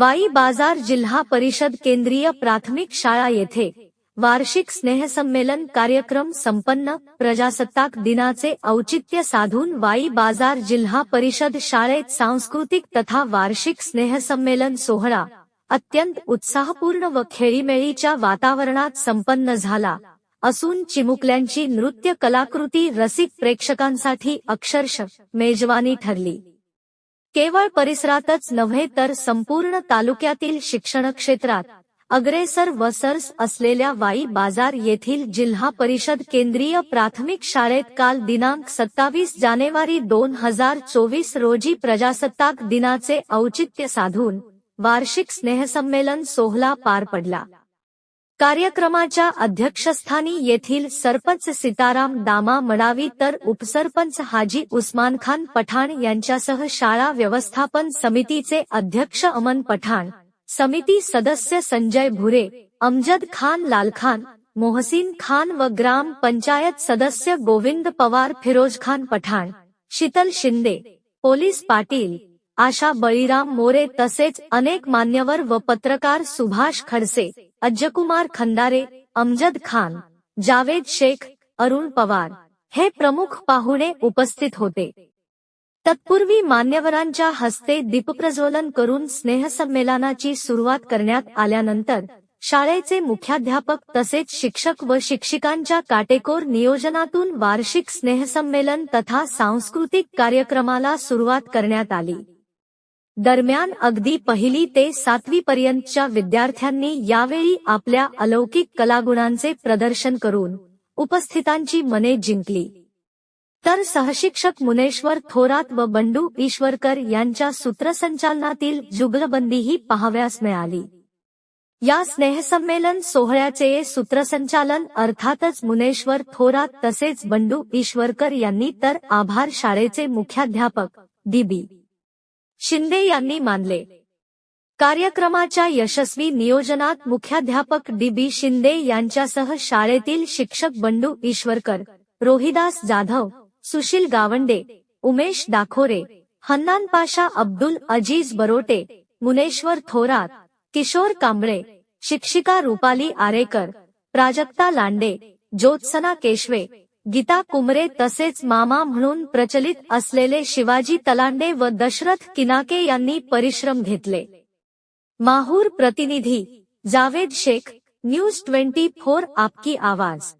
वाई बाजार जिल्हा परिषद केंद्रीय प्राथमिक शाळा येथे वार्षिक स्नेहसंमेलन कार्यक्रम संपन्न प्रजासत्ताक दिनाचे औचित्य साधून वाई बाजार जिल्हा परिषद शाळेत सांस्कृतिक तथा वार्षिक स्नेहसंमेलन सोहळा अत्यंत उत्साहपूर्ण व खेळीमेळीच्या वातावरणात संपन्न झाला. असून चिमुकल्यांची नृत्य कलाकृती रसिक प्रेक्षकांसाठी अक्षरश मेजवानी ठरली. केवळ परिसरातच नव्हे तर संपूर्ण तालुक्यातील शिक्षण क्षेत्रात अग्रेसर व असलेल्या वाई बाजार येथील जिल्हा परिषद केंद्रीय प्राथमिक शाळेत काल दिनांक सत्तावीस जानेवारी दोन हजार चोवीस रोजी प्रजासत्ताक दिनाचे औचित्य साधून वार्षिक स्नेहसंमेलन सोहळा पार पडला. कार्यक्रमाच्या अध्यक्षस्थानी येथील सरपंच सीताराम दामा मडावी तर उपसरपंच हाजी उस्मान खान पठाण यांच्यासह शाळा व्यवस्थापन समितीचे अध्यक्ष अमन पठाण समिती सदस्य संजय भुरे अमजद खान लालखान मोहसिन खान व ग्राम पंचायत सदस्य गोविंद पवार फिरोज खान पठाण शीतल शिंदे पोलीस पाटील आशा बळीराम मोरे तसेच अनेक मान्यवर व पत्रकार सुभाष खडसे अज्जकुमार खंदारे अमजद खान जावेद शेख अरुण पवार हे प्रमुख पाहुणे उपस्थित होते. तत्पूर्वी मान्यवरांच्या हस्ते दीपप्रज्वलन करून स्नेहसंमेलनाची सुरुवात करण्यात आल्यानंतर शाळेचे मुख्याध्यापक तसेच शिक्षक व शिक्षिकांच्या काटेकोर नियोजनातून वार्षिक स्नेहसंमेलन तथा सांस्कृतिक कार्यक्रमाला सुरुवात करण्यात आली. दरम्यान अगदी पहिली ते सातवी पर्यंतच्या विद्यार्थ्यांनी यावेळी आपल्या अलौकिक कलागुणांचे प्रदर्शन करून उपस्थितांची मने जिंकली. तर सहशिक्षक मुनेश्वर थोरात व बंडू ईश्वरकर यांच्या सूत्रसंचालनातील जुगलबंदीही पाहाव्यास मिळाली. या स्नेहसंमेलन सोहळ्याचे सूत्रसंचालन अर्थातच मुनेश्वर थोरात तसेच बंडू ईश्वरकर यांनी तर आभार शाळेचे मुख्याध्यापक डीबी शिंदे यांनी मानले. कार्यक्रमाच्या यशस्वी नियोजनात मुख्याध्यापक डी बी शिंदे यांच्यासह शाळेतील शिक्षक बंडू ईश्वरकर रोहिदास जाधव सुशील गावंडे उमेश दाखोरे हन्नान पाशा अब्दुल अजीज बरोटे मुनेश्वर थोरात किशोर कांबळे शिक्षिका रुपाली आरेकर प्राजक्ता लांडे ज्योत्सना केशवे गीता कुमरे तसेच मामा म्हणून प्रचलित असलेले शिवाजी तलांडे व दशरथ किनाके यांनी परिश्रम घेतले. माहूर प्रतिनिधी Javed Shaikh news twenty four आपकी आवाज.